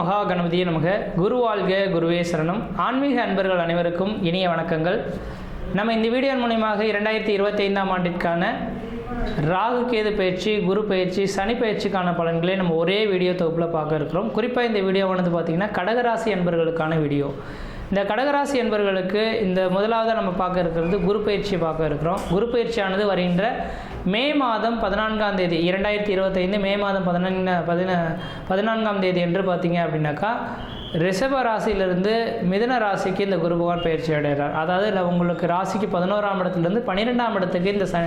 மகா கணபதியே நமக. குரு வாழ்க குருவே சரணம். ஆன்மீக அன்பர்கள் அனைவருக்கும் இனிய வணக்கங்கள். நம்ம இந்த வீடியோ மூலியமாக இரண்டாயிரத்தி இருபத்தி ஐந்தாம் ஆண்டிற்கான ராகு கேது பயிற்சி குரு பயிற்சி சனி பயிற்சிக்கான பலன்களை நம்ம ஒரே வீடியோ தொகுப்பில் பார்க்க இருக்கிறோம். குறிப்பாக இந்த வீடியோவானது பார்த்திங்கன்னா கடகராசி அன்பர்களுக்கான வீடியோ. இந்த கடகராசி என்பர்களுக்கு இந்த முதலாவது நம்ம பார்க்க இருக்கிறது குரு பயிற்சி பார்க்க இருக்கிறோம். குரு பயிற்சியானது வருகின்ற மே மாதம் பதினான்காம் தேதி இரண்டாயிரத்தி இருபத்தைந்து மே மாதம் பதினான்கு பதின பதினான்காம் தேதி என்று பார்த்தீங்க அப்படின்னாக்கா ரிஷப ராசியிலிருந்து மிதன ராசிக்கு இந்த குரு பகவான் பயிற்சி அடைகிறார். அதாவது இல்லை உங்களுக்கு ராசிக்கு பதினோராம் இடத்துலேருந்து பன்னிரெண்டாம் இடத்துக்கு இந்த ச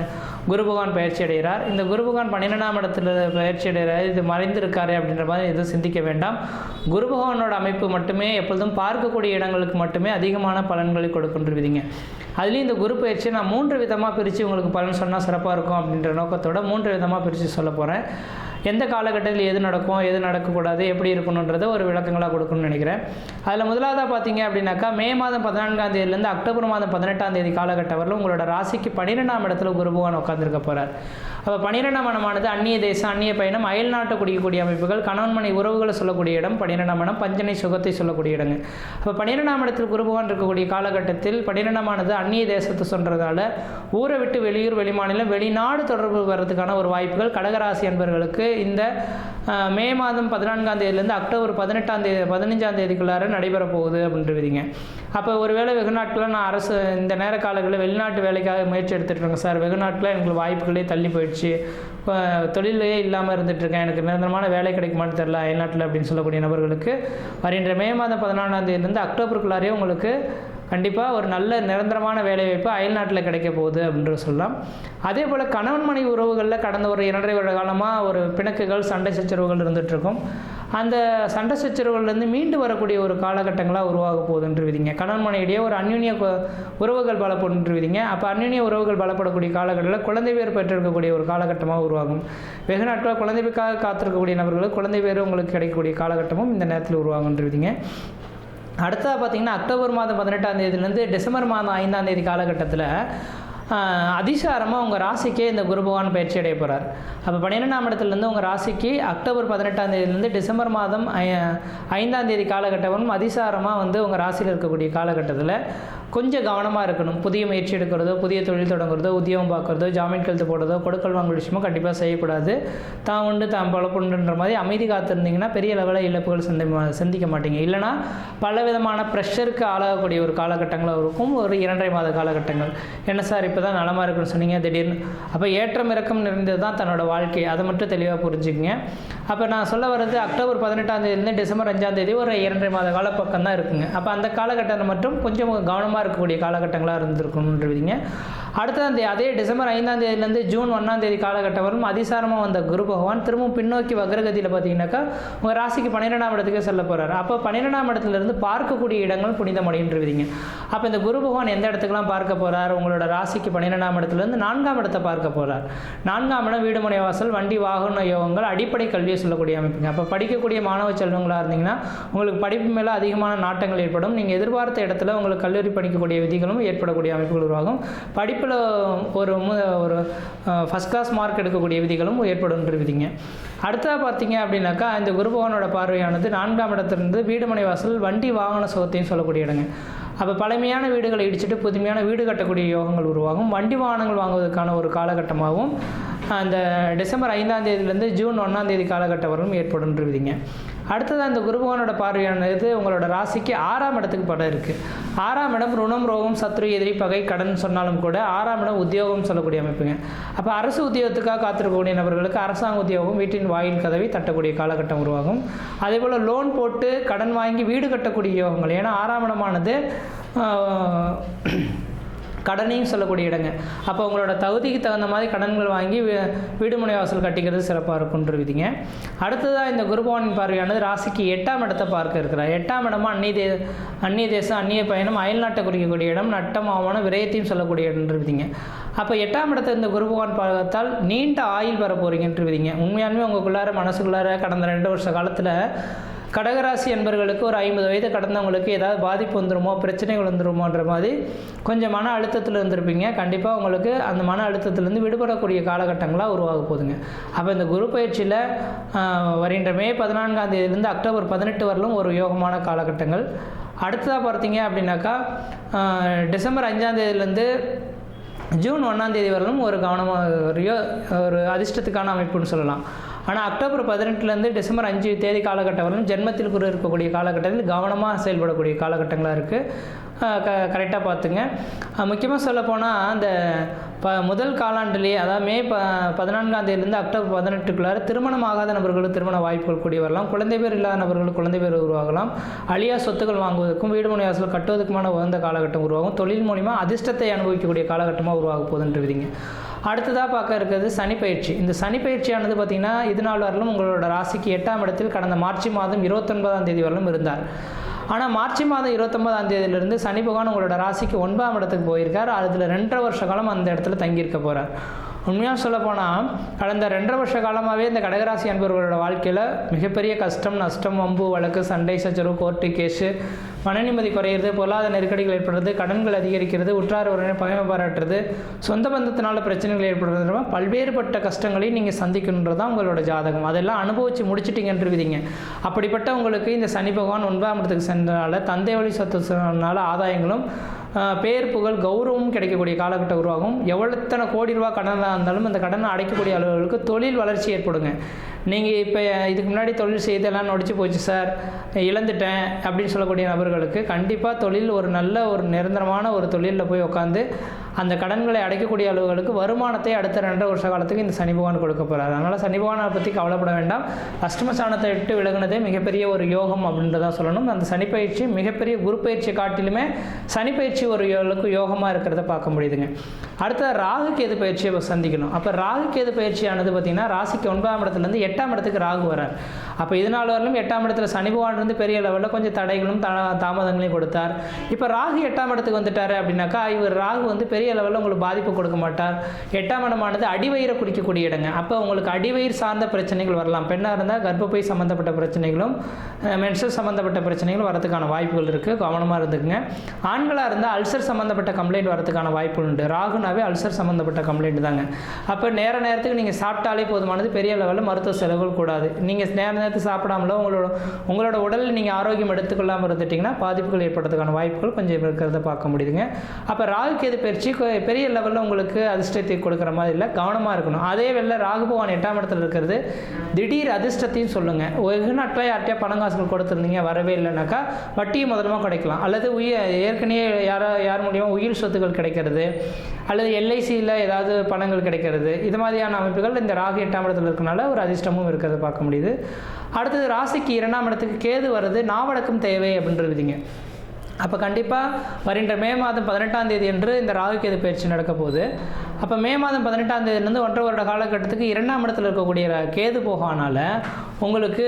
குரு பகவான் பயிற்சி அடைகிறார். இந்த குரு பகவான் பன்னிரெண்டாம் இடத்துல பயிற்சி அடைகிறார். இது மறைந்திருக்காரு அப்படின்ற மாதிரி எதுவும் சிந்திக்க வேண்டாம். குரு பகவானோட அமைப்பு மட்டுமே எப்பொழுதும் பார்க்கக்கூடிய இடங்களுக்கு மட்டுமே அதிகமான பலன்களை கொடுக்கின்றிருவீங்க அதுலேயும் இந்த குரு பயிற்சியை நான் மூன்று விதமாக பிரித்து உங்களுக்கு பலன் சொன்னால் சிறப்பாக இருக்கும் அப்படின்ற நோக்கத்தோட மூன்று விதமாக பிரித்து சொல்ல போகிறேன் எந்த காலகட்டத்தில் எது நடக்கும் எது நடக்கக்கூடாது எப்படி இருக்கணுன்றதை ஒரு விளக்கங்களாக கொடுக்கணும்னு நினைக்கிறேன். அதில் முதலாவதாக பார்த்தீங்க அப்படின்னாக்கா மே மாதம் பதினான்காம் தேதியிலேருந்து அக்டோபர் மாதம் பதினெட்டாம் தேதி காலகட்டம் வரலும் உங்களோட ராசிக்கு பன்னிரெண்டாம் இடத்துல குருபகவான் உட்காந்துருக்க போகிறார் அப்போ பன்னிரெண்டாம் இடமானது அந்நிய தேசம் அந்நிய பயணம் அயல் நாட்டை குடிக்கக்கூடிய அமைப்புகள் கணவன் மனை உறவுகளை சொல்லக்கூடிய இடம் பன்னிரெண்டாம் இடம் பஞ்சனை சுகத்தை சொல்லக்கூடிய இடங்க. அப்போ பன்னிரெண்டாம் இடத்தில் குருபகவான் இருக்கக்கூடிய காலகட்டத்தில் பன்னிரெண்டாமானது அந்நிய தேசத்தை சொல்கிறதால ஊரை விட்டு வெளியூர் வெளிமாநிலம் வெளிநாடு தொடர்பு வர்றதுக்கான ஒரு வாய்ப்புகள் கடகராசி என்பவர்களுக்கு இந்த மே மாதம் பதினான்காம் தேதியிலேருந்து அக்டோபர் பதினெட்டாம் தேதி பதினஞ்சாம் தேதிக்குள்ளார நடைபெற போகுது அப்படின்றீங்க அப்போ ஒருவேளை வெகு நாட்களில் நான் அரசு இந்த நேர காலங்களில் வெளிநாட்டு வேலைக்காக முயற்சி எடுத்துட்டு இருக்கேன் சார். வெகு எங்களுக்கு எனக்கு வாய்ப்புகளே தள்ளி போயிடுச்சு. தொழிலே இல்லாமல் இருந்துட்டு இருக்கேன். எனக்கு நிரந்தரமான வேலை கிடைக்குமான்னு தெரில அயல்நாட்டில் அப்படின்னு சொல்லக்கூடிய நபர்களுக்கு. வருகின்ற மே மாதம் பதினாலாம் தேதியிலேருந்து அக்டோபருக்குள்ளாரே உங்களுக்கு கண்டிப்பாக ஒரு நல்ல நிரந்தரமான வேலைவாய்ப்பு அயல்நாட்டில் கிடைக்க போகுது அப்படின்ற சொல்லலாம். அதே போல் கணவன் மனைவி உறவுகளில் கடந்த ஒரு இரண்டரை வருட காலமாக ஒரு பிணக்குகள் சண்டை சச்சரவுகள் இருந்துகிட்ருக்கும் அந்த சண்டை சச்சரவுகள்லேருந்து மீண்டு வரக்கூடிய ஒரு காலகட்டங்களாக உருவாக போகுதுன்றவிதிங்க கணவன் மனையிடையே ஒரு அந்யுன்ய உறவுகள் உறவுகள் பலப்படுன்றவிதிங்க அப்போ அந்யுன்ய உறவுகள் பலப்படக்கூடிய காலகட்டத்தில் குழந்தை பேர் பெற்றிருக்கக்கூடிய ஒரு காலகட்டமாக உருவாகும். வெகு நாட்களாக குழந்தைக்காக காத்திருக்கக்கூடிய நபர்களுக்கு குழந்தை பேர் உங்களுக்கு கிடைக்கக்கூடிய காலகட்டமும் இந்த நேரத்தில் உருவாகுன்றவிதிங்க அடுத்ததாக பார்த்தீங்கன்னா அக்டோபர் மாதம் பதினெட்டாம் தேதியிலேருந்து டிசம்பர் மாதம் ஐந்தாம் தேதி காலகட்டத்தில் அதிசாரமாக உங்கள் ராசிக்கே இந்த குரு பகவான் பயிற்சி அடைய போகிறார் அப்போ பன்னிரெண்டாம் இடத்துலேருந்து உங்கள் ராசிக்கு அக்டோபர் பதினெட்டாம் தேதியிலேருந்து டிசம்பர் மாதம் ஐந்தாம் தேதி காலகட்டம் அதிசாரமாக வந்து உங்கள் ராசியில் இருக்கக்கூடிய காலகட்டத்தில் கொஞ்சம் கவனமாக இருக்கணும். புதிய முயற்சி எடுக்கிறதோ புதிய தொழில் தொடங்குறதோ உத்தியோகம் பார்க்குறதோ ஜாமீன் கழுத்து போடுறதோ கொடுக்கல் வாங்கல் விஷயமோ கண்டிப்பாக செய்யக்கூடாது. தான் உண்டு தான் பழப்புண்டுன்ற மாதிரி அமைதி காத்திருந்தீங்கன்னா பெரிய லெவலில் இழப்புகள் சந்தி சந்திக்க மாட்டீங்க. இல்லைனா பல விதமான ப்ரெஷருக்கு ஆளாகக்கூடிய ஒரு காலகட்டங்களாக இருக்கும். ஒரு இரண்டரை மாத காலகட்டங்கள். என்ன சார் இப்போ தான் நலமாக இருக்குன்னு சொன்னீங்க? திடீர்னு. அப்போ ஏற்றம் இறக்கம் நிறைந்தது தான் தன்னோட வாழ்க்கை அதை மட்டும் தெளிவாக புரிஞ்சுக்குங்க. அப்போ நான் சொல்ல வர்றது அக்டோபர் பதினெட்டாம் தேதியிலேருந்து டிசம்பர் அஞ்சாம் தேதி ஒரு இரண்டரை மாத கால பக்கம் தான் இருக்குங்க. அப்போ அந்த காலகட்டத்தில் மட்டும் கொஞ்சம் கவனமாக இருக்கக்கூடிய காலகட்டங்களாக இருந்திருக்கணுன்றவிங்க அடுத்த அதே டிசம்பர் ஐந்தாம் தேதியிலேருந்து ஜூன் ஒன்றாம் தேதி காலகட்டம் வரும் அதிசாரமாக வந்த குரு பகவான் திரும்பவும் பின்னோக்கி வக்ரகதியில் பார்த்தீங்கன்னாக்கா உங்கள் ராசிக்கு பன்னிரெண்டாம் இடத்துக்கு செல்ல போகிறார் அப்போ பன்னிரெண்டாம் இடத்துலேருந்து பார்க்கக்கூடிய இடங்கள் புனிதமடைன்றவிதிங்க அப்போ இந்த குரு பகவான் எந்த இடத்துக்குலாம் பார்க்க போகிறார் உங்களோட ராசிக்கு பன்னிரெண்டாம் இடத்துலேருந்து நான்காம் இடத்தை பார்க்க போகிறார் நான்காம் இடம் வீடுமனை வாசல் வண்டி வாகன யோகங்கள் அடிப்படை கல்வியை சொல்லக்கூடிய அமைப்புங்க. அப்போ படிக்கக்கூடிய மாணவ செல்வங்களாக இருந்தீங்கன்னா உங்களுக்கு படிப்பு மேலே அதிகமான நாட்டங்கள் ஏற்படும். நீங்கள் எதிர்பார்த்த இடத்துல உங்களுக்கு கல்லூரி படிக்கக்கூடிய விதிகளும் ஏற்படக்கூடிய அமைப்புகள் உருவாகும். படிப்பு படிப்பில் ஒரு ஒரு ஃபஸ்ட் கிளாஸ் மார்க் எடுக்கக்கூடிய விதிகளும் ஏற்படும்ன்ற விதிங்க அடுத்ததாக பார்த்தீங்க அப்படின்னாக்கா இந்த குருபவனோட பார்வையானது நான்காம் இடத்துலேருந்து வீடுமனை வாசல் வண்டி வாகன சுகத்தையும் சொல்லக்கூடிய இடங்க. அப்போ பழமையான வீடுகளை இடிச்சிட்டு புதுமையான வீடு கட்டக்கூடிய யோகங்கள் உருவாகும். வண்டி வாகனங்கள் வாங்குவதற்கான ஒரு காலகட்டமாகவும் அந்த டிசம்பர் ஐந்தாம் தேதியிலேருந்து ஜூன் ஒன்றாம் தேதி காலகட்டம் வரலும் ஏற்படும்ன்றவிதிங்க அடுத்தது அந்த குருபகவானோட பார்வையானது உங்களோட ராசிக்கு ஆறாம் இடத்துக்கு படம் இருக்குது ஆறாம் இடம் ருணம் ரோகம் சத்ரு எதிரி பகை கடன் சொன்னாலும் கூட ஆறாம் இடம் உத்தியோகம் சொல்லக்கூடிய அமைப்புங்க. அப்போ அரசு உத்தியோகத்துக்காக காத்திருக்கக்கூடிய நபர்களுக்கு அரசாங்க உத்தியோகம் வீட்டின் வாயில் கதவை தட்டக்கூடிய காலகட்டம் உருவாகும். அதே போல் லோன் போட்டு கடன் வாங்கி வீடு கட்டக்கூடிய யோகங்கள். ஏன்னா ஆறாம் இடமானது கடனையும் சொல்லக்கூடிய இடங்க. அப்போ உங்களோட தகுதிக்கு தகுந்த மாதிரி கடன்கள் வாங்கி வீடுமனை வாசல் கட்டிக்கிறது சிறப்பாக இருக்குன்ற விதிங்க. அடுத்ததாக இந்த குருபவனின் பார்வையானது ராசிக்கு எட்டாம் இடத்தை பார்க்க இருக்கிறார். எட்டாம் இடமா அந்நிய தே அந்நிய தேசம் அந்நிய பயணம் அயல்நாட்டை குறிக்கக்கூடிய இடம் நட்டமாவான விரயத்தையும் சொல்லக்கூடிய இடம்ன்ற விதிங்க. அப்போ எட்டாம் இடத்தை இந்த குரு பகவான் பார்த்தால் நீண்ட ஆயுள் பெற போகிறீங்கன்ற விதிங்க. உண்மையாலுமே உங்களுக்குள்ளார மனசுக்குள்ளார கடந்த ரெண்டு வருஷ காலத்தில் கடகராசி என்பர்களுக்கு ஒரு ஐம்பது வயது கடந்தவங்களுக்கு ஏதாவது பாதிப்பு வந்துருமோ பிரச்சனைகள் வந்துருமோன்ற மாதிரி கொஞ்சம் மன அழுத்தத்தில் இருந்திருப்பீங்க. கண்டிப்பாக உங்களுக்கு அந்த மன அழுத்தத்திலேருந்து விடுபடக்கூடிய காலகட்டங்களாக உருவாக போகுதுங்க. அப்போ இந்த குரு பயிற்சியில் வருகின்ற மே பதினான்காம் தேதியிலேருந்து அக்டோபர் பதினெட்டு வரலும் ஒரு யோகமான காலகட்டங்கள். அடுத்ததாக பார்த்தீங்க அப்படின்னாக்கா டிசம்பர் அஞ்சாம் தேதியிலேருந்து ஜூன் ஒன்றாம் தேதி வரலும் ஒரு கவனமாக ஒரு அதிர்ஷ்டத்துக்கான அமைப்புன்னு சொல்லலாம். ஆனால் அக்டோபர் பதினெட்டுலேருந்து டிசம்பர் அஞ்சு தேதி காலகட்டம் வரலும் ஜென்மத்தில் குரு இருக்கக்கூடிய காலகட்டத்தில் கவனமாக செயல்படக்கூடிய காலகட்டங்களாக இருக்குது க கரெக்டாக பார்த்துங்க. முக்கியமாக சொல்லப்போனால் அந்த ப முதல் காலாண்டுலேயே அதாவது மே ப பதினான்காம் தேதியிலேருந்து அக்டோபர் பதினெட்டுக்குள்ளார திருமணம் ஆகாத நபர்களுக்கு திருமண வாய்ப்புகள் கூடி வரலாம். குழந்தை பேர் இல்லாத நபர்களுக்கு குழந்தை பேர் உருவாகலாம். அழியா சொத்துக்கள் வாங்குவதற்கும் வீடு மனை வாசல் கட்டுவதற்குமான உகந்த காலகட்டம் உருவாகும். தொழில் மூலிமா அதிர்ஷ்டத்தை அனுபவிக்கக்கூடிய காலகட்டமாக உருவாக போகுதுன்றவிதிங்க அடுத்ததாக பார்க்க இருக்கிறது சனி பயிற்சி. இந்த சனி பயிற்சியானது பார்த்திங்கன்னா இது நாள் வரலும் உங்களோட ராசிக்கு எட்டாம் இடத்தில் கடந்த மார்ச் மாதம் இருபத்தொன்பதாம் தேதி வரலும் இருந்தார். ஆனால் மார்ச் மாதம் இருபத்தொன்பதாம் தேதியிலிருந்து சனி பகவான் உங்களோட ராசிக்கு ஒன்பதாம் இடத்துக்கு போயிருக்கார். அதில் ரெண்டரை வருஷ காலம் அந்த இடத்துல தங்கியிருக்க போகிறார் உண்மையாக சொல்லப்போனால் கடந்த ரெண்டரை வருஷ காலமாகவே இந்த கடகராசி அன்பர்களோட வாழ்க்கையில் மிகப்பெரிய கஷ்டம் நஷ்டம் வம்பு வழக்கு சண்டை சச்சரவு கோர்ட்டு கேஸு மனநிம்மதி குறையிறது பொருளாதார நெருக்கடிகள் ஏற்படுறது கடன்கள் அதிகரிக்கிறது உற்றார் உறவினர் பகைமை பாராட்டுறது சொந்த பந்தத்தினால பிரச்சனைகள் ஏற்படுறது பல்வேறுபட்ட கஷ்டங்களையும் நீங்கள் சந்திக்கணுன்றது தான் உங்களோட ஜாதகம். அதெல்லாம் அனுபவித்து முடிச்சிட்டிங்கன்றவிதிங்க. அப்படிப்பட்ட உங்களுக்கு இந்த சனி பகவான் ஒன்பதாம் இடத்துக்கு சென்றனால தந்தை வழி சொத்துனால ஆதாயங்களும் பேர் புகழ் கௌரவமும் கிடைக்கக்கூடிய காலகட்டம் உருவாகும். எவ்வளோத்தனை கோடி ரூபா கடனாக இருந்தாலும் அந்த கடனை அடைக்கக்கூடிய அளவுகளுக்கு தொழில் வளர்ச்சி ஏற்படுங்க. நீங்கள் இப்போ இதுக்கு முன்னாடி தொழில் செய்தெல்லாம் நொடிச்சு போச்சு சார். இழந்துட்டேன் அப்படின்னு சொல்லக்கூடிய நபர்களுக்கு கண்டிப்பாக தொழில் ஒரு நல்ல ஒரு நிரந்தரமான ஒரு தொழிலில் போய் உட்காந்து அந்த கடன்களை அடைக்கக்கூடிய அளவுகளுக்கு வருமானத்தை அடுத்த ரெண்டரை வருஷ காலத்துக்கு இந்த சனி பகவான் கொடுக்க போகிறார் அதனால் சனி பகவானை பற்றி கவலைப்பட வேண்டாம். அஷ்டமஸ்தானத்தை விட்டு விலகுனதே மிகப்பெரிய ஒரு யோகம் அப்படின்றதா சொல்லணும். அந்த சனி பயிற்சி மிகப்பெரிய குரு பயிற்சியை காட்டிலுமே சனி பயிற்சி ஒரு யோகமாக இருக்கிறத பார்க்க முடியுதுங்க. அடுத்தது ராகு கேது பயிற்சியை சந்திக்கணும். அப்போ ராகு கேது பயிற்சியானது பார்த்திங்கன்னா ராசிக்கு ஒன்பதாம் இடத்துலேருந்து எட்டாம் இடத்துக்கு ராகு வரார். அப்போ இதனால் வரலும் எட்டாம் இடத்துல சனி பகவான் இருந்து பெரிய லெவலில் கொஞ்சம் தடைகளும் தா- தாமதங்களையும் கொடுத்தார். இப்போ ராகு எட்டாம் இடத்துக்கு வந்துட்டார் அப்படின்னாக்கா இவர் ராகு வந்து பெரிய லெவலில் உங்களுக்கு பாதிப்பு கொடுக்க மாட்டார். எட்டாம் இடமானது அடிவயிறை குறிக்கக்கூடிய இடங்க. அப்போ உங்களுக்கு அடிவயிறு சார்ந்த பிரச்சனைகள் வரலாம். பெண்ணாக இருந்தால் கர்ப்பப்பை சம்மந்தப்பட்ட பிரச்சனைகளும் மென்சல் சம்மந்தப்பட்ட பிரச்சனைகளும் வரதுக்கான வாய்ப்புகள் இருக்குது கவனமாக இருந்துக்குங்க. ஆண்களாக இருந்தால் அல்சர் சம்மந்தப்பட்ட கம்ப்ளைண்ட் வரதுக்கான வாய்ப்புகள் உண்டு. ராகுனாவே அல்சர் சம்மந்தப்பட்ட கம்ப்ளைண்ட் தாங்க. அப்போ நேர நேரத்துக்கு நீங்கள் சாப்பிட்டாலே போதுமானது பெரிய லெவலில் மருத்துவ செலவுகள் கூடாது. நீங்கள் நேர நேரத்துக்கு சாப்பிடாமலோ உங்களோட உங்களோட உடலில் நீங்கள் ஆரோக்கியம் எடுத்துக்கொள்ளாமல் இருந்துட்டிங்கன்னா பாதிப்புகள் ஏற்படுறதுக்கான வாய்ப்புகள் கொஞ்சம் இருக்கிறத பார்க்க முடியுதுங்க. அப்போ ராகுக்கு எது பயிற்சி பெரிய லெவலில் உங்களுக்கு அதிர்ஷ்டத்தை கொடுக்குற மாதிரி இல்லை கவனமாக இருக்கணும். அதே வேளை ராகு பகவான் எட்டாம் இடத்துல இருக்கிறது திடீர் அதிர்ஷ்டத்தையும் சொல்லுங்கள் வெகு நாட்டில் யார்கிட்டயா பணம் காசுகள் கொடுத்துருந்தீங்க வரவே இல்லைனாக்கா வட்டியும் முதலமாக கிடைக்கலாம் அல்லது உயிர் ஏற்கனவே யாரோ யார் மூலியமாக உயிர் சொத்துக்கள் கிடைக்கிறது. அல்லது எல்ஐசியில் ஏதாவது பணங்கள் கிடைக்கிறது. இது மாதிரியான அமைப்புகள் இந்த ராகு எட்டாம் இடத்துல இருக்கனால ஒரு அதிர்ஷ்டமும் இருக்கிறத பார்க்க முடியுது. அடுத்தது ராசிக்கு இரண்டாம் இடத்துக்கு கேது வருது நாவடக்கம் தேவை அப்படின்றதுங்க அப்போ கண்டிப்பாக வருகின்ற மே மாதம் பதினெட்டாம் தேதி என்று இந்த ராகு கேது பயிற்சி நடக்க போகுது. அப்போ மே மாதம் பதினெட்டாம் தேதியிலேருந்து ஒன்றரை வருட காலகட்டத்துக்கு இரண்டாம் இடத்துல இருக்கக்கூடிய கேது போகானால உங்களுக்கு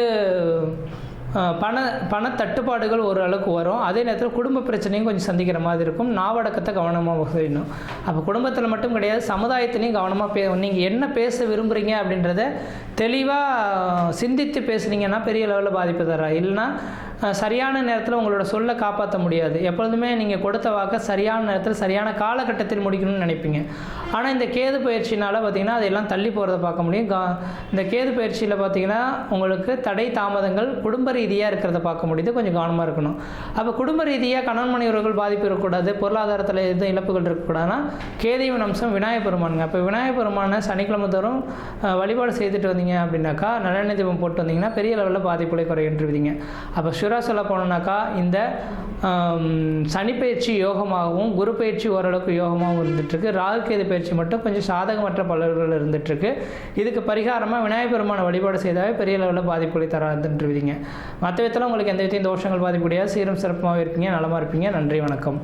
பண பண தட்டுப்பாடுகள் ஓரளவுக்கு வரும். அதே நேரத்தில் குடும்ப பிரச்சனையும் கொஞ்சம் சந்திக்கிற மாதிரி இருக்கும். நாவடக்கத்தை கவனமாக செய்யணும் அப்போ குடும்பத்தில் மட்டும் கிடையாது சமுதாயத்திலையும் கவனமாக பே நீங்கள் என்ன பேச விரும்புகிறீங்க அப்படின்றத தெளிவாக சிந்தித்து பேசுனீங்கன்னா பெரிய லெவலில் பாதிப்பு தரா. இல்லைன்னா சரியான நேரத்தில் உங்களோட சொல்லை காப்பாற்ற முடியாது. எப்பொழுதுமே நீங்கள் கொடுத்த வாக்கை சரியான நேரத்தில் சரியான காலகட்டத்தில் முடிக்கணும்னு நினைப்பீங்க. ஆனால் இந்த கேது பயிற்சினால் பார்த்தீங்கன்னா அதெல்லாம் தள்ளி போகிறத பார்க்க முடியும். கா- இந்த கேது பயிற்சியில் பார்த்தீங்கன்னா உங்களுக்கு தடை தாமதங்கள் குடும்ப ரீதியாக இருக்கிறத பார்க்க முடியுது. கொஞ்சம் கவனமாக இருக்கணும். அப்போ குடும்ப ரீதியாக கணவன் மனைவர்கள் பாதிப்பு இருக்கக்கூடாது. பொருளாதாரத்தில் எதுவும் இழப்புகள் இருக்கக்கூடாதுன்னா கேதீவன் அம்சம் விநாயகப் பெருமானுங்க. அப்போ விநாயகப் பெருமானை சனிக்கிழமை தோறும் வழிபாடு செய்துட்டு வந்தீங்க அப்படின்னாக்கா நல்லெண்ணெய் தீபம் போட்டு வந்தீங்கன்னா பெரிய லெவலில் பாதிப்புகளை குறைகின்றுவீங்க அப்போ ஷுரா சொல்ல போனோம்னாக்கா இந்த சனிப்பயிற்சி யோகமாகவும் குரு பயிற்சி ஓரளவுக்கு யோகமாகவும் இருந்துகிட்ருக்கு ராகுகேது பயிற்சி மட்டும் கொஞ்சம் சாதகமற்ற பலர்கள் இருந்துகிட்ருக்கு இதுக்கு பரிகாரமாக விநாயகப் பெருமான வழிபாடு செய்தாவே பெரிய லெவலில் பாதிப்புகளை தராதுன்றீங்க மற்ற விதத்தில் உங்களுக்கு எந்த விதத்தையும் தோஷங்கள் பாதிக்க முடியாது சீரும் சிறப்பாக இருப்பீங்க. நலமாக இருப்பீங்க. நன்றி வணக்கம்.